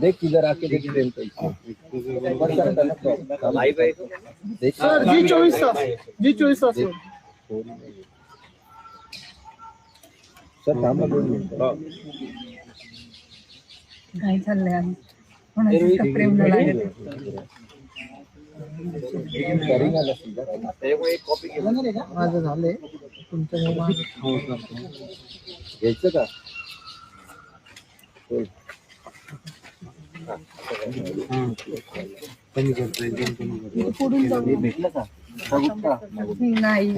देख किधर आके देख ट्रेन लाइव है तो देख सर जी तास. जी चोवीस तास. सर थांबा दोन मिनिटं. काय चाललंय? आम्ही प्रेम न माझं झालंय तुमचं घ्यायचं का हे भेटलं नाही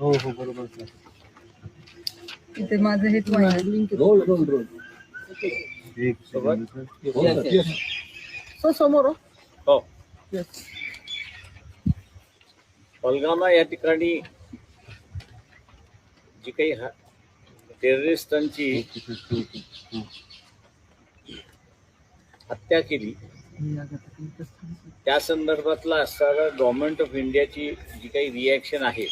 हो हो बरोबर. सर तिथे माझं हेच व्हायला रोल रोल रोल एक सोबत second. हो, सर. समोर हो. हो Yes. पलगामा या ठिकाणी जी काही हा- टेररिस्टांची हत्या केली त्या संदर्भातला असणारा गव्हर्नमेंट ऑफ इंडियाची जी काही रिॲक्शन आहे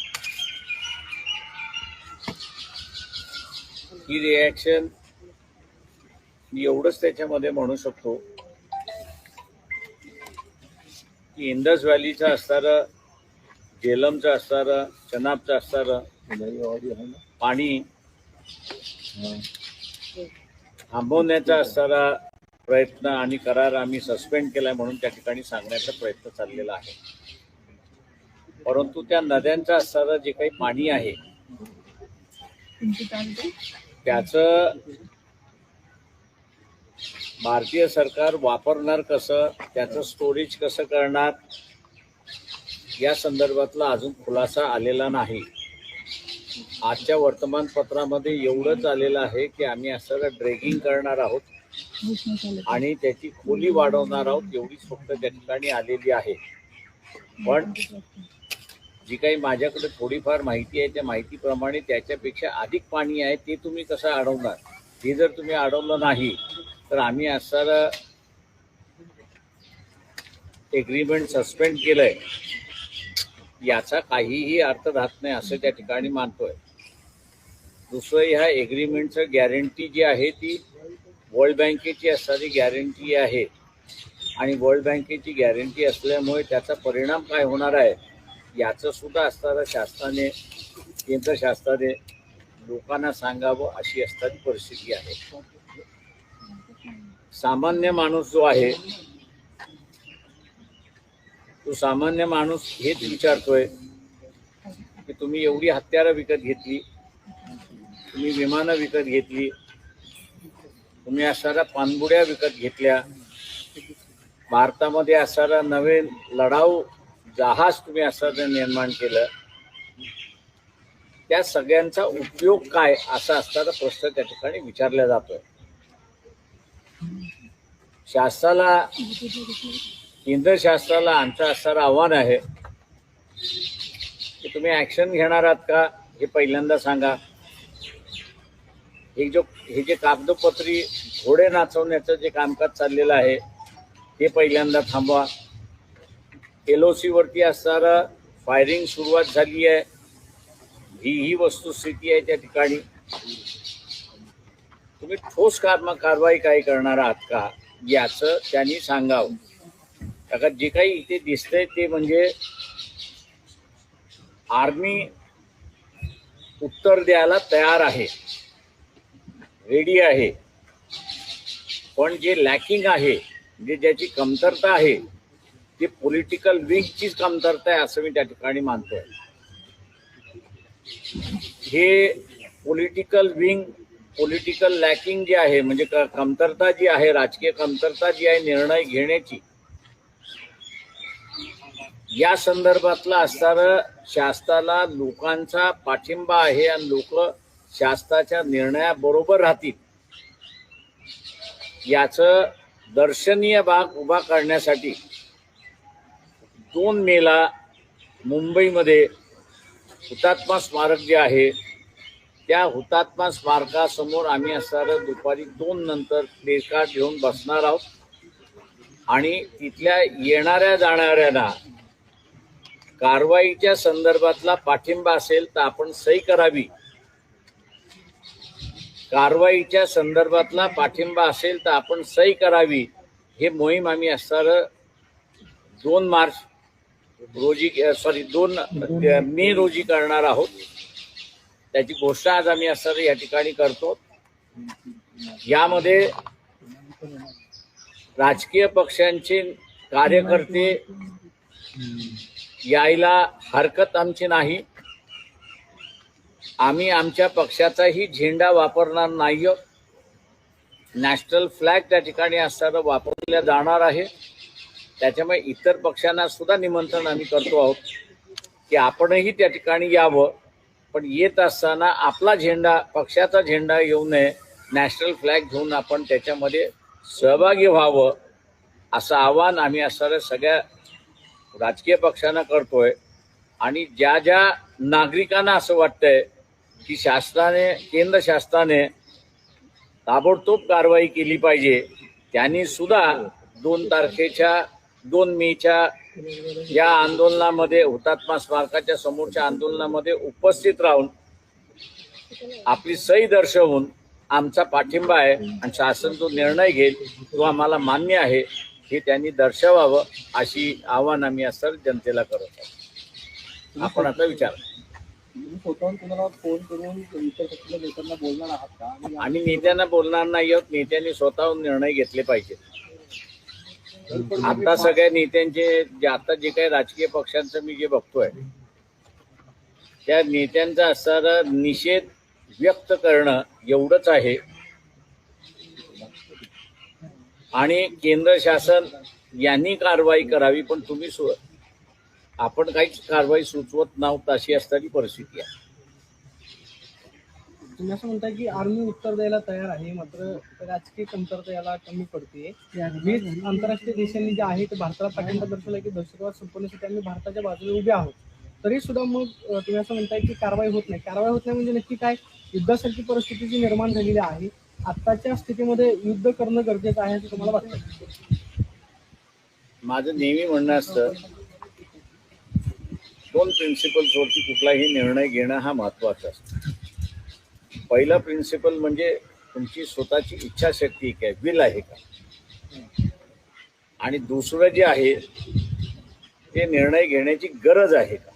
ही रिॲक्शन मी एवढंच त्याच्यामध्ये म्हणू शकतो की इंडस व्हॅलीचं असणारं जेलमचं असणारं चनाबचं असणारं पाणी थांबवण्याचा असणारा प्रयत्न आणि करार आम्ही सस्पेंड केलाय म्हणून त्या ठिकाणी सांगण्याचा प्रयत्न चाललेला आहे. परंतु त्या नद्यांचं असणारं जे काही पाणी आहे तुमची त्याचं भारतीय सरकार वापरणार कसं त्याचं स्टोरेज कसं करणार या संदर्भातला अजून खुलासा आलेला नाही. आजच्या वर्तमानपत्रामध्ये एवढंच आलेलं आहे की आम्ही असं ड्रेगिंग करणार आहोत आणि त्याची खोली वाढवणार आहोत एवढीच फक्त त्या ठिकाणी आलेली आहे. पण जी काही माझ्याकडे थोडीफार माहिती आहे त्या माहितीप्रमाणे त्याच्यापेक्षा अधिक पाणी आहे ते तुम्ही कसं अडवणार? हे जर तुम्ही अडवलं नाही तर आम्ही असणारं एग्रीमेंट सस्पेंड केलंय. याचा काहीही अर्थ राहत नाही असं त्या ठिकाणी मानतोय. दुसरं ह्या एग्रीमेंटचं गॅरंटी जी आहे ती वर्ल्ड बँकेची असणारी गॅरंटी आहे. आणि वर्ल्ड बँकेची गॅरंटी असल्यामुळे त्याचा परिणाम काय होणार आहे याचं सुद्धा असणारं शासनाने केंद्र शासनाने लोकांना सांगावं अशी असणारी परिस्थिती आहे. सामान्य माणूस जो आहे तो सामान्य माणूस हेच विचारतोय की तुम्ही एवढी हत्यारं विकत घेतली तुम्ही विमानं विकत घेतली तुम्ही असणाऱ्या पाणबुड्या विकत घेतल्या भारतामध्ये असणारा नवीन लढाऊ जहाज तुम्ही असं निर्माण केलं त्या सगळ्यांचा उपयोग काय असा असणारा प्रश्न त्या ठिकाणी विचारला जातोय. शासनाला केंद्र आमचं असणारं आव्हान आहे की तुम्ही ऍक्शन घेणार आहात का हे पहिल्यांदा सांगा. हे जो हे जे कागदोपत्री घोडे नाचवण्याचं जे कामकाज चाललेलं आहे हे पहिल्यांदा थांबवा. एल ओ वरती असणारं फायरिंग सुरुवात झाली आहे. ही ही वस्तुस्थिती आहे त्या ठिकाणी. तुम्ही ठोस काम कारवाई काही करणार आहात का? याचं त्यांनी सांगावं. कारण जे काही इथे दिसतंय ते म्हणजे आर्मी उत्तर द्यायला तयार आहे. रेडी आहे. पण जे लॅकिंग आहे जे ज्याची कमतरता आहे ते पॉलिटिकल विंगचीच कमतरता आहे असं मी त्या ठिकाणी मानतोय. हे पॉलिटिकल विंग पॉलिटिकल लॅकिंग जी आहे म्हणजे क- कमतरता जी आहे राजकीय कमतरता जी आहे निर्णय घेण्याची या संदर्भातला असणारं शासनाला लोकांचा पाठिंबा आहे आणि लोक शासनाच्या निर्णयाबरोबर राहतील. याचं दर्शनीय भाग उभा करण्यासाठी दोन मेला मुंबईमध्ये हुतात्मा स्मारक जे आहे त्या हुतात्मा स्मारकासमोर आम्ही असणारं दुपारी दोन नंतर प्ले कार्ड घेऊन बसणार आहोत. आणि तिथल्या येणाऱ्या जाणाऱ्यांना कारवाईच्या संदर्भातला पाठिंबा असेल तर आपण सही करावी. कारवाईच्या संदर्भातला पाठिंबा असेल तर आपण सही करावी. हे मोहीम आम्ही असणार दोन मार्च रोजी सॉरी दोन मे रोजी करणार आहोत. त्याची गोष्ट आज आम्ही असणार या ठिकाणी करतो. यामध्ये राजकीय पक्षांचे कार्यकर्ते यायला हरकत आमची नाही. आम्ही आमच्या पक्षाचाही झेंडा वापरणार नाही आहोत. नॅशनल फ्लॅग त्या ठिकाणी असताना वापरल्या जाणार आहे. त्याच्यामुळे इतर पक्षांना सुद्धा निमंत्रण आम्ही करतो आहोत की आपणही त्या ठिकाणी यावं. पण येत असताना आपला झेंडा पक्षाचा झेंडा येऊ नये नॅशनल फ्लॅग घेऊन आपण त्याच्यामध्ये सहभागी व्हावं असं आव्हान आम्ही असणाऱ्या सगळ्या राजकीय पक्षांना करतोय. आणि ज्या ज्या नागरिकांना असं वाटतंय की शासनाने केंद्र शासनाने ताबडतोब कारवाई केली पाहिजे त्यांनी सुद्धा दोन तारखेच्या दोन मेच्या या आंदोलनामध्ये हुतात्मा स्मारकाच्या समोरच्या आंदोलनामध्ये उपस्थित राहून आपली सही दर्शवून आमचा पाठिंबा आहे आणि शासन जो निर्णय घेईल तो आम्हाला मान्य आहे हे त्यांनी दर्शवावं अशी आव्हान आम्ही असं जनतेला करत आहोत. आपण आता विचार. तुम्ही स्वतःहून कुणाला फोन करून इतर पक्षाच्या नेत्यांना बोलणार आहात का? आणि नेत्यांना बोलणार नाही आहोत नेत्यांनी स्वतःहून निर्णय घेतले पाहिजे आता सगळ्या नेत्यांचे जे आता जे काही राजकीय पक्षांचं मी जे बघतोय त्या नेत्यांचा असणारा निषेध व्यक्त करणं एवढंच आहे. आणि केंद्र शासन यांनी कारवाई करावी पण तुम्ही सु आपण काहीच कारवाई सुचवत नव्हता अशी असणारी परिस्थिती आहे. तुम्ही असं म्हणताय की आर्मी उत्तर द्यायला तयार आहे मात्र राजकीय कमतरता याला कमी पडते वीज आंतरराष्ट्रीय देशांनी जे आहे ते भारताला पाठिंबा दर्शवला की दहशतवाद संपवण्यासाठी आम्ही भारताच्या बाजूने उभे आहोत. तरी सुद्धा मग तुम्ही असं म्हणताय की कारवाई होत नाही. कारवाई होत नाही म्हणजे नक्की काय? युद्धासारखी परिस्थिती जी निर्माण झालेली आहे आत्ताच्या स्थितीमध्ये युद्ध करणं गरजेचं आहे असं तुम्हाला वाटतं? माझं नेहमी म्हणणं असतं दोन प्रिन्सिपल्सवरती कुठलाही निर्णय घेणं हा महत्त्वाचा असतो. पहिला प्रिन्सिपल म्हणजे तुमची स्वतःची इच्छाशक्ती काय विल आहे का? आणि दुसरं जे आहे ते निर्णय घेण्याची गरज आहे का?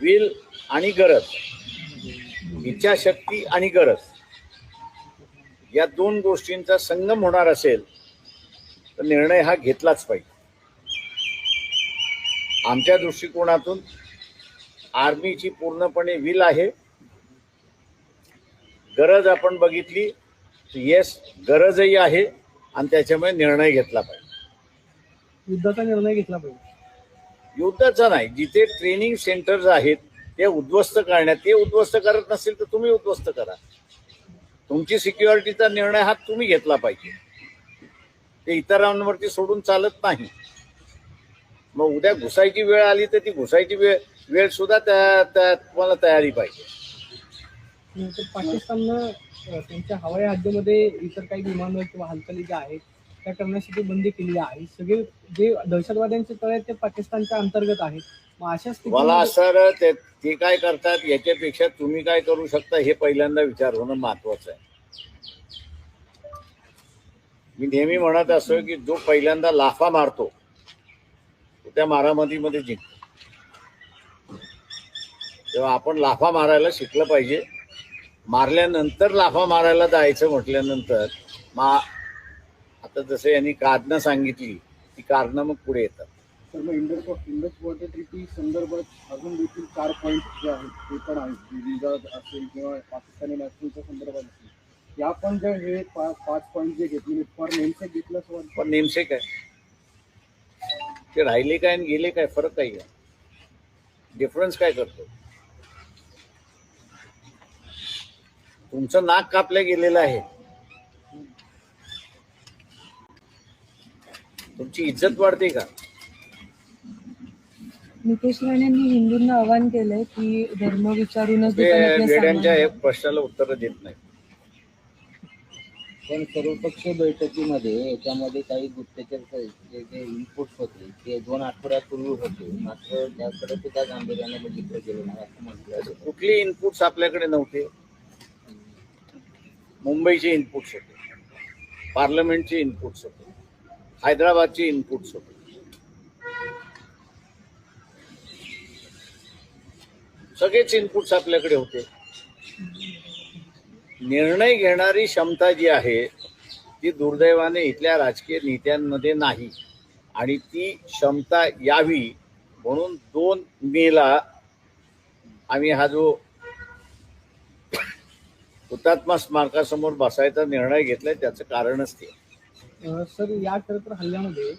विल आणि गरज इच्छाशक्ती आणि गरज या दोन गोष्टींचा संगम होणार असेल तर निर्णय हा घेतलाच पाहिजे. आमच्या दृष्टिकोनातून आर्मीची पूर्णपणे विल आहे गरज आपण बघितली येस गरजही आहे आणि त्याच्यामुळे निर्णय घेतला पाहिजे. युद्धाचा निर्णय घेतला पाहिजे. युद्धाचा नाही जिथे ट्रेनिंग सेंटर्स आहेत ते उद्ध्वस्त करण्यात ते उद्ध्वस्त करत नसेल तर तुम्ही उद्ध्वस्त करा. तुमची सिक्युरिटीचा निर्णय हा तुम्ही घेतला पाहिजे. ते इतरांवरती सोडून चालत नाही. मग उद्या घुसायची वेळ आली तर ती घुसायची वेळ वेळ सुद्धा त्या त्या- तुम्हाला तयारी पाहिजे. पाकिस्ताननं त्यांच्या हवाई हद्दीमध्ये इतर काही विमानं किंवा हालचाली ज्या आहेत त्या करण्यासाठी बंदी केलेली आहे सगळे जे दहशतवाद्यांचे तळ आहेत ते पाकिस्तानच्या अंतर्गत आहेत. मग अशा मला सर ते ते काय करतात याच्यापेक्षा तुम्ही काय करू शकता हे पहिल्यांदा विचार होणं महत्वाचं आहे. मी नेहमी म्हणत असतो की जो पहिल्यांदा लाफा मारतो तो त्या मारामारीमध्ये जिंकतो. तेव्हा आपण लाफा मारायला शिकलं पाहिजे मारल्यानंतर लाफा मारायला जायचं म्हटल्यानंतर मा आता जसं यांनी कारणं सांगितली ती कारणं मग पुढे येतात. तर मग इंडस इंडस वॉटर ट्रिटी संदर्भात अजून देखील चार पॉईंट जे आहेत ते पण आहेत. विजा असेल किंवा पाकिस्तानी नॅशनलच्या संदर्भात असेल. या पण जे हे पाच पॉईंट जे घेतलेले फार नेमसे घेतलं असं वाटतं? पण नेमसे काय? ते राहिले काय आणि गेले काय? फरक काय आहे. डिफरन्स काय करतो? तुमचं नाक कापलं गेलेलं आहे. तुमची इज्जत वाढते का? नितेश राणेंनी हिंदूंना आवाहन केलंय की धर्म विचारूनच दुकानातल्या वेड्यांच्या सामान- या प्रश्नाला उत्तर देत नाही पण सर्वपक्षीय बैठकीमध्ये याच्यामध्ये काही गुप्तचर जे जे इनपुट्स होते ते दोन आठवड्यापूर्वी होते. मात्र त्याकडे सुद्धा गांभीर्याने बघितलं गेलं नाही असं म्हटलं जातं. कुठले इनपुट्स आपल्याकडे नव्हते? मुंबईचे इनपुट्स होते. पार्लमेंटचे इनपुट्स होते. हैदराबादचे इनपुट्स होते. सगळेच इनपुट्स आपल्याकडे होते. निर्णय घेणारी क्षमता जी आहे ती दुर्दैवाने इथल्या राजकीय नेत्यांमध्ये नाही. आणि ती क्षमता यावी म्हणून दोन मेला आम्ही हा जो हुतात्मा स्मारकासमोर बसायचा निर्णय घेतलाय त्याचं कारणच ते. सर या खरं तर हल्ल्यामध्ये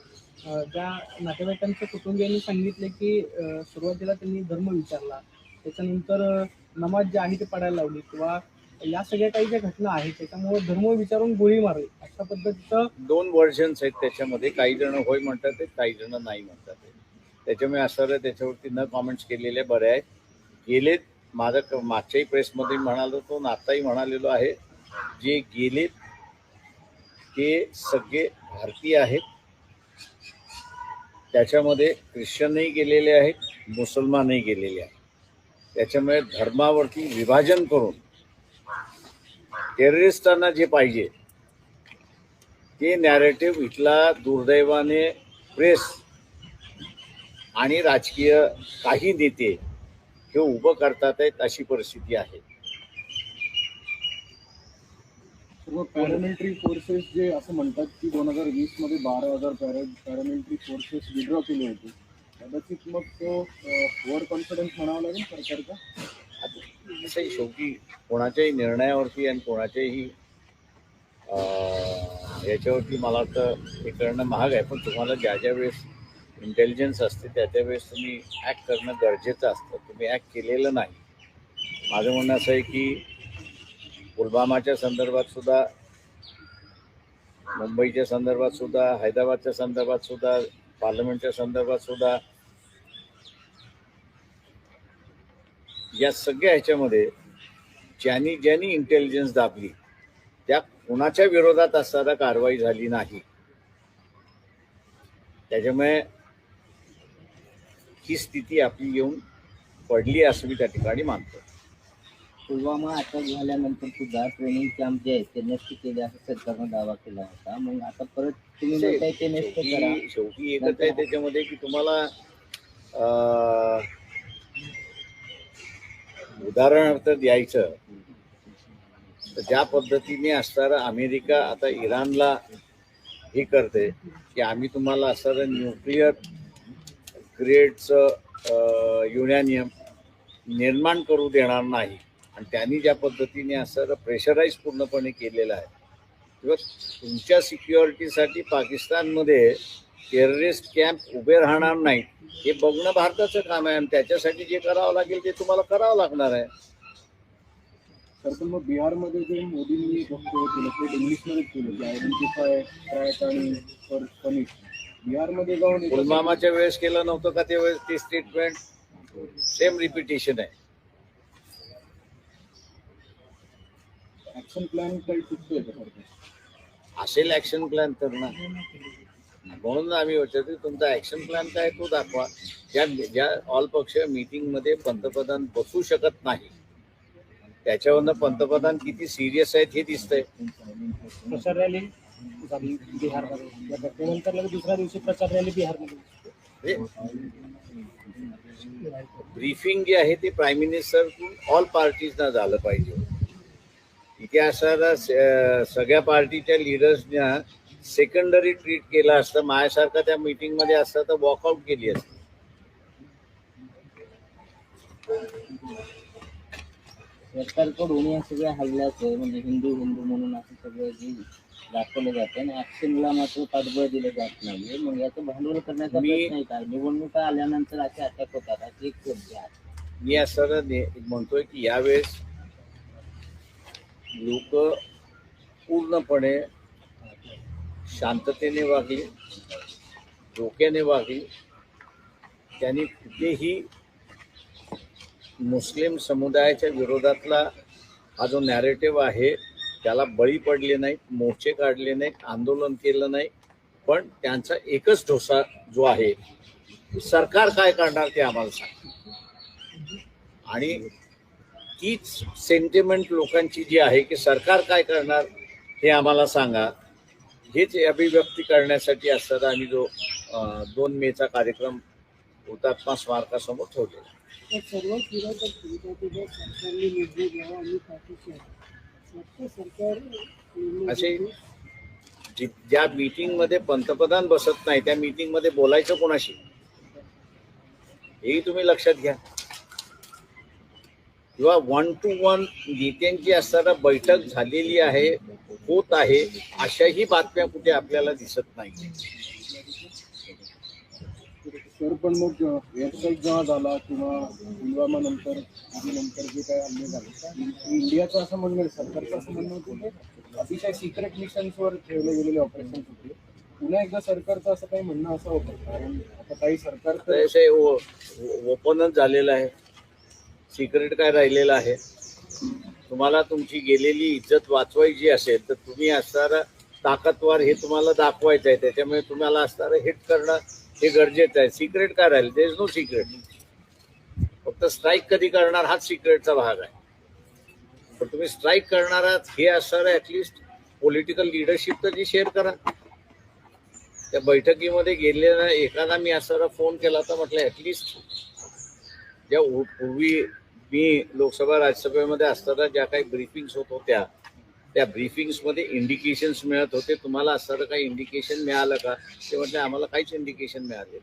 ज्या नातेवाईकांच्या कुटुंबियांनी सांगितले की सुरुवातीला त्यांनी धर्म विचारला त्याच्यानंतर नमाज जी आहे ती पडायला लावली किंवा या सगळ्या काही ज्या घटना आहेत त्याच्यामुळे धर्म विचारून गोळी मारली अशा पद्धतीचं दोन व्हर्जन्स आहेत त्याच्यामध्ये. काही जण होय म्हणतात काही जण नाही म्हणतात. त्याच्यामुळे असं त्याच्यावरती न कॉमेंट्स केलेले बरे आहेत. गेलेत माझं क- मागच्याही प्रेसमध्ये म्हणालो तो आणि म्हणालेलो आहे जे गेले ते सगळे भारतीय आहेत. त्याच्यामध्ये ख्रिश्चनही गेलेले आहेत मुसलमानही गेलेले आहेत. त्याच्यामुळे धर्मावरती विभाजन करून टेररिस्टांना जे पाहिजे ते नॅरेटिव्ह इथला दुर्दैवाने प्रेस आणि राजकीय काही नेते हे उभं करतात आहेत अशी परिस्थिती आहे. पॅरामिलिटरी फोर्सेस जे असं म्हणतात की दोन हजार वीसमध्ये बारा हजार पॅरा पॅरामिलिटरी फोर्सेस विड्रॉ केले होते. कदाचित मग तो ओव्हर कॉन्फिडन्स म्हणावा लागेल सरकारचा? आता शेवटी कोणाच्याही निर्णयावरती आणि कोणाच्याही याच्यावरती मला वाटतं हे करणं महाग आहे. पण तुम्हाला ज्या ज्या वेळेस इंटेलिजन्स असते त्या त्यावेळेस तुम्ही ॲक्ट करणं गरजेचं असतं. तुम्ही ॲक्ट केलेलं नाही. माझं म्हणणं असं आहे की पुलवामाच्या संदर्भात सुद्धा मुंबईच्या संदर्भात सुद्धा हैदराबादच्या संदर्भात सुद्धा पार्लमेंटच्या संदर्भात सुद्धा या सगळ्या ह्याच्यामध्ये ज्यांनी ज्यांनी इंटेलिजन्स दाबली त्या कुणाच्या विरोधात असताना कारवाई झाली नाही. त्याच्यामुळे ही स्थिती आपली येऊन पडली असं मी त्या ठिकाणी मानतो. पुलवामा अटॅक झाल्यानंतर सुद्धा ट्रेनिंग कॅम्प जे आहेत ते नष्ट केले असं सरकारनं दावा केला होता. मग आता परत तुम्ही म्हणताय ते नष्ट करा. शेवटी शेवटी एकच आहे त्याच्यामध्ये की तुम्हाला अं, उदाहरणार्थ द्यायचं तर ज्या पद्धतीने असणारं अमेरिका आता इराणला हे करते की आम्ही तुम्हाला असणारं न्यूक्लिअर ग्रेडचं युरॅनियम निर्माण करू देणार नाही. आणि त्यांनी ज्या पद्धतीने असं प्रेशराईज पूर्णपणे केलेलं आहे. किंवा तुमच्या सिक्युरिटीसाठी पाकिस्तानमध्ये टेररिस्ट कॅम्प उभे राहणार नाहीत हे बघणं भारताचं काम आहे. आणि त्याच्यासाठी जे करावं लागेल ते तुम्हाला करावं लागणार आहे. तर पण मग बिहारमध्ये जे मोदींनी फक्त केलं ते इंग्लिशमध्येच केलं की आयडेंटिफाय ट्रॅक आणि बिहारमध्ये जाऊन पुलवामाच्या वेळेस केलं नव्हतं का त्यावेळेस ते स्टेटमेंट सेम रिपिटेशन आहे. ऍक्शन प्लॅन काही चुकतोय का असेल ऍक्शन प्लॅन तर ना. म्हणून आम्ही विचारतो तुमचा ऍक्शन प्लॅन काय तो दाखवा. ज्या ज्या ऑल पक्षमध्ये पंतप्रधान बसू शकत नाही त्याच्यावरनं पंतप्रधान किती सिरियस आहेत हे दिसतंय. झाली बिहारमध्ये. घटनेनंतर लगेच दुसऱ्या दिवशी प्रचार रॅली बिहारमध्ये. ब्रीफिंग जे आहे ते प्राईम मिनिस्टर ऑल पार्टीजना झालं पाहिजे. स- सगळ्या पार्टीच्या लिडर्सना सेकंडरी ट्रीट केलं असतं. माझ्यासारखा त्या meeting मध्ये असतं तर वॉकआउट केली असती. सरकारकडून या सगळ्या हल्ल्याचं म्हणजे हिंदू हिंदू म्हणून असं सगळं जे दाखवलं जातं आणि ऍक्शनला मात्र पाठबळ दिलं जात नाहीये. मग याचं भांडवल करण्याचा मी- प्रश्न आहे काय निवडणुका आल्यानंतर असे अटॅक होतात. अशी एक चर्चा आहे. मी असं ने- म्हणतोय की यावेळेस लोक पूर्णपणे शांततेने वागली डोक्याने वागली. त्यांनी कुठेही मुस्लिम समुदायाच्या विरोधातला हा जो नॅरेटिव्ह आहे त्याला बळी पडले नाहीत मोर्चे काढले नाहीत आंदोलन केलं नाही. पण त्यांचा एकच ठोसा जो आहे सरकार काय करणार ते आम्हाला सांग. आणि तीच सेंटिमेंट लोकांची जी आहे की सरकार काय करणार हे आम्हाला सांगा. हेच अभिव्यक्ती करण्यासाठी असताना आम्ही जो दोन मेचा कार्यक्रम हुतात्मा स्मारकासमोर ठेवलेला तर असे ज्या मीटिंगमध्ये पंतप्रधान बसत नाही त्या मीटिंगमध्ये बोलायचं कोणाशी? हेही तुम्ही लक्षात घ्या. किंवा वन टू वन नेत्यांची असताना बैठक झालेली आहे होत आहे अशाही बातम्या कुठे आपल्याला दिसत नाही सर पण मग व्यावसायिक जेव्हा झाला किंवा पुलवामा नंतर नंतर जे काय हल्ले झाले म्हणजे इंडियाचं असं म्हणणं आहे, सरकारचं असं म्हणणं होतं की अतिशय सिक्रेट मिशन्सवर ठेवले गेलेले ऑपरेशन होते. पुन्हा एकदा सरकारचं असं काही म्हणणं असं होतं कारण आता काही सरकार ओपनच झालेलं आहे. सिक्रेट काय राहिलेलं आहे? तुम्हाला तुमची गेलेली इज्जत वाचवायची असेल तर तुम्ही असणारा ताकदवार हे तुम्हाला दाखवायचं आहे. त्याच्यामुळे तुम्हाला असणारं हिट करणं हे गरजेचं आहे. सिक्रेट काय राहील? देर इज नो सिक्रेट फक्त स्ट्राईक कधी करणार हाच सिक्रेटचा भाग आहे. पण तुम्ही स्ट्राईक करणार आहात हे असणार ऍटलिस्ट पॉलिटिकल लिडरशिप तरी शेअर करा. त्या बैठकीमध्ये गेलेला एखादा मी असणारा फोन केला होता म्हटलं ऍटलिस्ट ज्या पूर्वी मी लोकसभा राज्यसभेमध्ये असताना ज्या काही ब्रीफिंग्स होत होत्या त्या ब्रीफिंग्समध्ये इंडिकेशन्स मिळत होते. तुम्हाला असणारं काही इंडिकेशन मिळालं का? ते म्हटलं आम्हाला काहीच इंडिकेशन मिळाले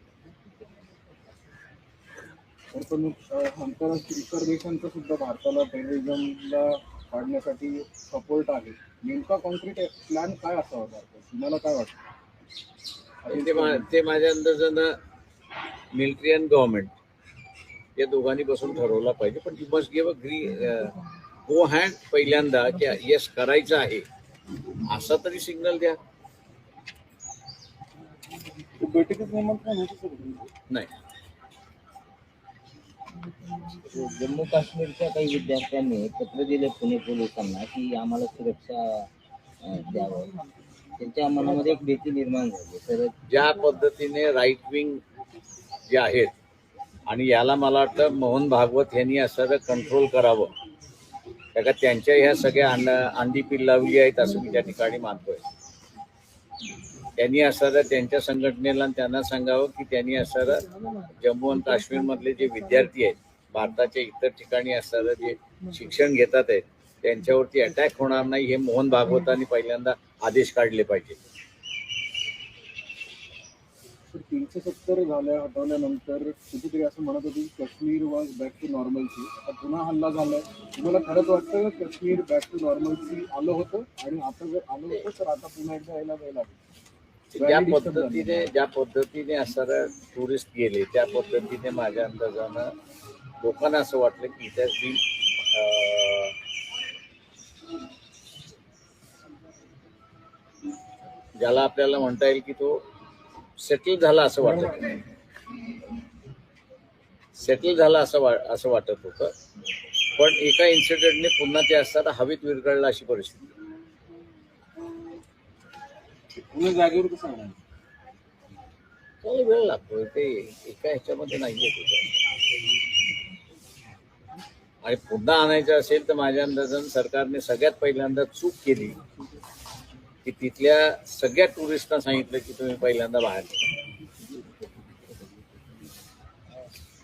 आंतरराष्ट्रीय सुद्धा भारताला टेररिझमला काढण्यासाठी सपोर्ट आहे. नेमका कॉन्क्रीट प्लॅन काय असावा तुम्हाला काय आणि ते मा- वाटतं ते माझ्या अंदाजानं मिलिटरी अँड गव्हर्नमेंट या दोघांनी बसून ठरवला पाहिजे. पण यू मस्ट गिव्ह अ ग्री गो हँड पहिल्यांदा की येस करायचं आहे असा तरी सिग्नल द्या. बैठकीत निमंत्रण होतं सर? नाही. जम्मू काश्मीरच्या काही विद्यार्थ्यांनी पत्र दिले पुणे पोलिसांना की आम्हाला सुरक्षा द्यावं. त्यांच्या मनामध्ये एक भीती निर्माण झाली. तर ज्या पद्धतीने राईट विंग जे आहेत आणि याला मला वाटतं मोहन भागवत यांनी असं कंट्रोल करावं. त्या का त्यांच्या ह्या सगळ्या अंड अंडी पिल लावली आहेत असं मी त्या ठिकाणी मानतोय. त्यांनी असं त्यांच्या संघटनेला त्यांना सांगावं की त्यांनी असं जम्मू आणि काश्मीर मधले जे विद्यार्थी आहेत भारताच्या इतर ठिकाणी असणारं जे शिक्षण घेतात आहेत त्यांच्यावरती अटॅक होणार नाही हे मोहन भागवतांनी पहिल्यांदा आदेश काढले पाहिजे. तीनशे सत्तर झाल्या हटवल्यानंतर कुठेतरी असं म्हणत होते Kashmir was back to normalcy आता पुन्हा हल्ला झालाय. तुम्हाला खरंच वाटतं काश्मीर बॅक टू नॉर्मलसी आलं होतं? आणि आता जर आलं होतं तर आता पुन्हा एकदा यायला जायला लागेल. ज्या पद्धतीने ज्या पद्धतीने असणाऱ्या टुरिस्ट गेले त्या पद्धतीने माझ्या अंदाजानं लोकांना असं वाटलं की बी ज्याला आपल्याला म्हणता येईल की तो सेटल झाला असं वाटत. सेटल झाला असं वा असं वाटत होतं. पण एका इन्सिडेंटने पुन्हा ते असताना हवेत विरघळलं अशी परिस्थिती. पुन्हा जागेवर कसं होणार त्याला वेळ लागतो. ते एका ह्याच्यामध्ये नाहीये तुझं आणि पुन्हा आणायचं असेल तर माझ्या अंदाजानं सरकारने सगळ्यात पहिल्यांदा चूक केली. की तिथल्या सगळ्या टुरिस्टना सांगितलं की तुम्ही पहिल्यांदा बाहेर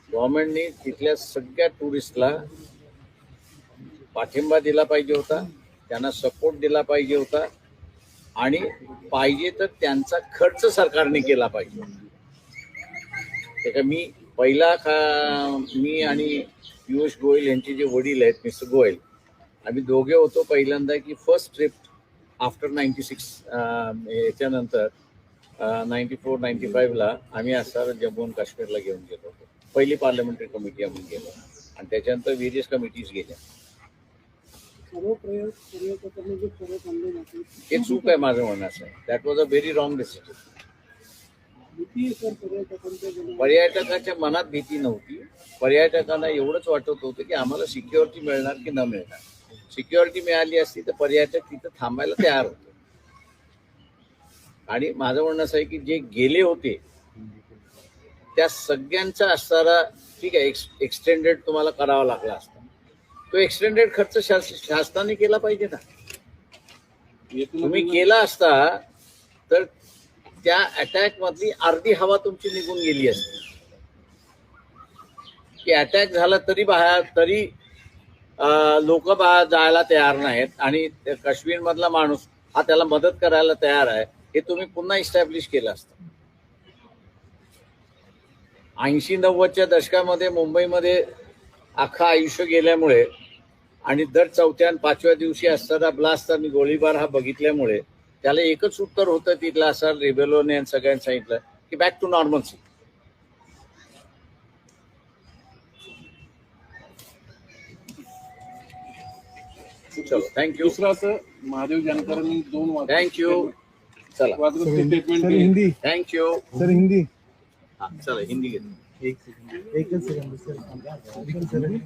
गव्हर्नमेंटने तिथल्या सगळ्या टुरिस्टला पाठिंबा दिला पाहिजे होता त्यांना सपोर्ट दिला पाहिजे होता आणि पाहिजे तर त्यांचा खर्च सरकारने केला पाहिजे. ते का मी पहिला का मी आणि पियुष गोयल यांचे जे वडील आहेत मिस्टर गोयल आम्ही दोघे होतो पहिल्यांदा की first trip after ninety six याच्यानंतर नाईन्टी फोर नाईन्टी फाईव्हला आम्ही असं जम्मू आणि काश्मीरला घेऊन गेलो. होतो पहिली पार्लमेंटरी कमिटी आम्ही गेलो. आणि त्याच्यानंतर व्हेरियस कमिटीज गेल्या. हे चूक आहे माझं म्हणण्याचं that was a very wrong decision पर्यटकाच्या मनात. भीती नव्हती. पर्यटकांना एवढंच वाटत होतं की आम्हाला सिक्युरिटी मिळणार की न मिळणार. सिक्युरिटी मिळाली असती तर पर्यटक तिथं थांबायला तयार होते. आणि माझं म्हणणं असं आहे की जे गेले होते त्या सगळ्यांचा असणारा ठीक आहे एक्सटेंडेड तुम्हाला करावा लागला असता. तो एक्सटेंडेड खर्च शास- शासनाने केला पाहिजे ना. तुम्ही केला असता तर त्या अटॅक मधली अर्धी हवा तुमची निघून गेली असते. की अटॅक झाला तरी बाहेर तरी लोक जायला तयार नाहीत आणि काश्मीर मधला माणूस हा त्याला मदत करायला तयार आहे हे तुम्ही पुन्हा इस्टॅब्लिश केलं असतं. ऐंशी नव्वदच्या दशकामध्ये मुंबईमध्ये अख्खं आयुष्य गेल्यामुळे आणि दर चौथ्या आणि पाचव्या दिवशी असताना ब्लास्ट आणि गोळीबार हा बघितल्यामुळे त्याला एकच उत्तर होतं तिथलं असं रेबेलोने सगळ्यांनी सांगितलं की बॅक टू नॉर्मलसी चलो. थँक्यू दुसरं असं महादेव जानकरांनी दोन वाक्य- थँक्यू चला. वादग्रस्त statement sir. Hindi. Thank you sir Hindi. हा चला हिंदी घेतो एकच सेकंद सर. एकच सेकंद